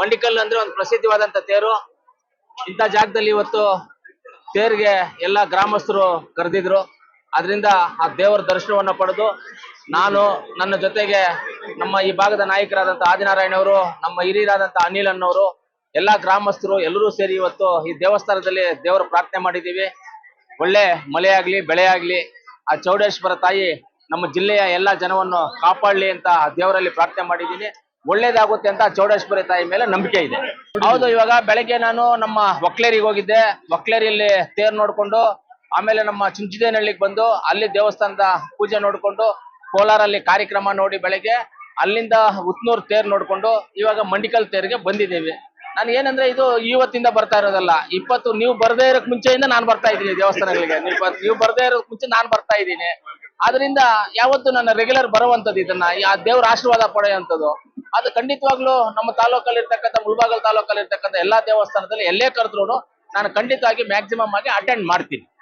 ಮಂಡಿಕಲ್ ಅಂದ್ರೆ ಒಂದು ಪ್ರಸಿದ್ಧವಾದಂತ ತೇರು. ಇಂತ ಜಾಗದಲ್ಲಿ ಇವತ್ತು ತೇರಿಗೆ ಎಲ್ಲ ಗ್ರಾಮಸ್ಥರು ಕರೆದಿದ್ರು. ಅದರಿಂದ ಆ ದೇವರ ದರ್ಶನವನ್ನ ಪಡೆದು ನಾನು ನನ್ನ ಜೊತೆಗೆ ನಮ್ಮ ಈ ಭಾಗದ ನಾಯಕರಾದಂತ ಆದಿನಾರಾಯಣ ಅವರು, ನಮ್ಮ ಹಿರಿಯರಾದಂತ ಅನಿಲ್ ಅನ್ನೋರು, ಎಲ್ಲಾ ಗ್ರಾಮಸ್ಥರು ಎಲ್ಲರೂ ಸೇರಿ ಇವತ್ತು ಈ ದೇವಸ್ಥಾನದಲ್ಲಿ ದೇವರ ಪ್ರಾರ್ಥನೆ ಮಾಡಿದ್ದೀವಿ. ಒಳ್ಳೆ ಮಳೆ ಆಗ್ಲಿ ಬೆಳೆ ಆಗ್ಲಿ ಆ ಚೌಡೇಶ್ವರ ತಾಯಿ ನಮ್ಮ ಜಿಲ್ಲೆಯ ಎಲ್ಲಾ ಜನವನ್ನು ಕಾಪಾಡ್ಲಿ ಅಂತ ಆ ದೇವರಲ್ಲಿ ಪ್ರಾರ್ಥನೆ ಮಾಡಿದ್ದೀನಿ. ಒಳ್ಳೇದಾಗುತ್ತೆ ಅಂತ ಚೌಡೇಶ್ವರಿ ತಾಯಿ ಮೇಲೆ ನಂಬಿಕೆ ಇದೆ. ಹೌದು, ಇವಾಗ ಬೆಳಗ್ಗೆ ನಾನು ನಮ್ಮ ಒಕ್ಲೇರಿಗೆ ಹೋಗಿದ್ದೆ. ಒಕ್ಲೇರಿಯಲ್ಲಿ ತೇರ್ ನೋಡ್ಕೊಂಡು, ಆಮೇಲೆ ನಮ್ಮ ಚುಂಚಿದೇನಹಳ್ಳಿಗೆ ಬಂದು, ಅಲ್ಲಿ ದೇವಸ್ಥಾನದ ಪೂಜೆ ನೋಡ್ಕೊಂಡು, ಕೋಲಾರಲ್ಲಿ ಕಾರ್ಯಕ್ರಮ ನೋಡಿ ಬೆಳಗ್ಗೆ, ಅಲ್ಲಿಂದ ಉತ್ನೂರ್ ತೇರ್ ನೋಡ್ಕೊಂಡು, ಇವಾಗ ಮಂಡಿಕಲ್ ತೇರಿಗೆ ಬಂದಿದ್ದೀವಿ. ನಾನು ಏನಂದ್ರೆ ಇದು ಇವತ್ತಿಂದ ಬರ್ತಾ ಇರೋದಲ್ಲ, ಇಪ್ಪತ್ತು ನೀವು ಬರದೇ ಇರೋಕ್ ಮುಂಚೆಯಿಂದ ನಾನು ಬರ್ತಾ ಇದ್ದೀನಿ ದೇವಸ್ಥಾನಗಳಿಗೆ. ನೀವು ಬರ್- ನೀವು ಬರ್ದೇ ಇರೋಕ್ ಮುಂಚೆ ನಾನು ಬರ್ತಾ ಇದ್ದೀನಿ. ಅದರಿಂದ ಯಾವತ್ತು ನನ್ನ ರೆಗ್ಯುಲರ್ ಬರುವಂತದ್ದು ಇದನ್ನ, ಆ ದೇವ್ರ ಆಶೀರ್ವಾದ ಪಡೆಯುವಂಥದ್ದು. ಅದು ಖಂಡಿತವಾಗ್ಲೂ ನಮ್ಮ ತಾಲೂಕಲ್ಲಿ ಇರ್ತಕ್ಕಂಥ ಮುಳಬಾಗಲ್ ತಾಲೂಕಲ್ಲಿ ಇರ್ತಕ್ಕಂಥ ಎಲ್ಲಾ ದೇವಸ್ಥಾನದಲ್ಲಿ ಎಲ್ಲೇ ಕರೆದ್ರು ನಾನು ಖಂಡಿತವಾಗಿ ಮ್ಯಾಕ್ಸಿಮಮ್ ಆಗಿ ಅಟೆಂಡ್ ಮಾಡ್ತೀನಿ.